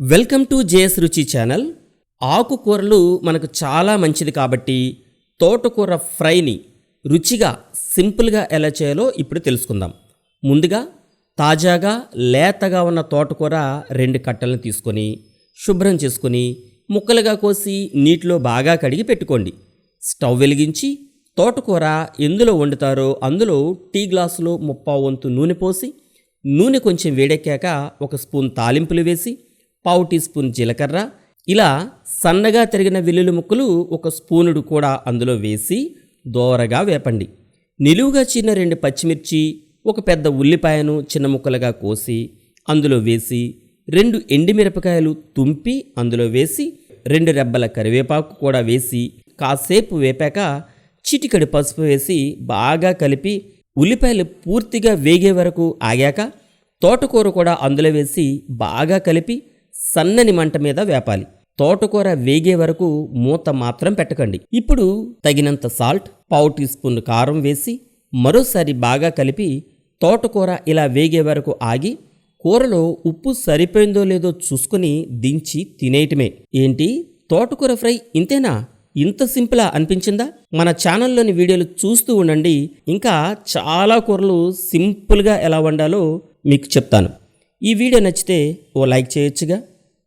Welcome to JS Ruchi channel. ఆకుకూరలు మనకు చాలా మంచిది కాబట్టి తోటకూర ఫ్రైని రుచిగా సింపుల్గా ఎలా చేయాలో ఇప్పుడు తెలుసుకుందాం. ముందుగా తాజాగా లేతగా ఉన్న తోటకూర రెండు కట్టలను తీసుకొని శుభ్రం చేసుకొని ముక్కలుగా కోసి నీటిలో బాగా కడిగి పెట్టుకోండి. స్టవ్ వెలిగించి తోటకూర ఎందులో వండుతారో అందులో టీ గ్లాసులో ముప్పావు వంతు నూనె పోసి నూనె కొంచెం వేడెక్కాక ఒక స్పూన్ తాలింపులు వేసి పావు టీ స్పూన్ జీలకర్ర. ఇలా సన్నగా తరిగిన వెల్లుల్లి ముక్కలు ఒక స్పూనుడు కూడా అందులో వేసి దోరగా వేపండి. నిలువుగా చిన్న రెండు పచ్చిమిర్చి ఒక పెద్ద ఉల్లిపాయను చిన్న ముక్కలుగా కోసి అందులో వేసి రెండు ఎండిమిరపకాయలు తుంపి అందులో వేసి రెండు రెబ్బల కరివేపాకు కూడా వేసి కాసేపు వేపాక చిటికడి పసుపు వేసి బాగా కలిపి ఉల్లిపాయలు పూర్తిగా వేగే వరకు ఆగాక తోటకూర కూడా అందులో వేసి బాగా కలిపి సన్నని మంట మీద వేపాలి. తోటకూర వేగే వరకు మూత మాత్రం పెట్టకండి. ఇప్పుడు తగినంత సాల్ట్ పావు టీ స్పూన్ కారం వేసి మరోసారి బాగా కలిపి తోటకూర ఇలా వేగే వరకు ఆగి కూరలో ఉప్పు సరిపోయిందో లేదో చూసుకుని దించి తినేయటమే. ఏంటి? తోటకూర ఫ్రై ఇంతేనా? ఇంత సింపులా అనిపించిందా? మన ఛానల్లోని వీడియోలు చూస్తూ ఉండండి. ఇంకా చాలా కూరలు సింపుల్గా ఎలా వండాలో మీకు చెప్తాను. ఈ వీడియో నచ్చితే ఓ లైక్ చేయొచ్చుగా.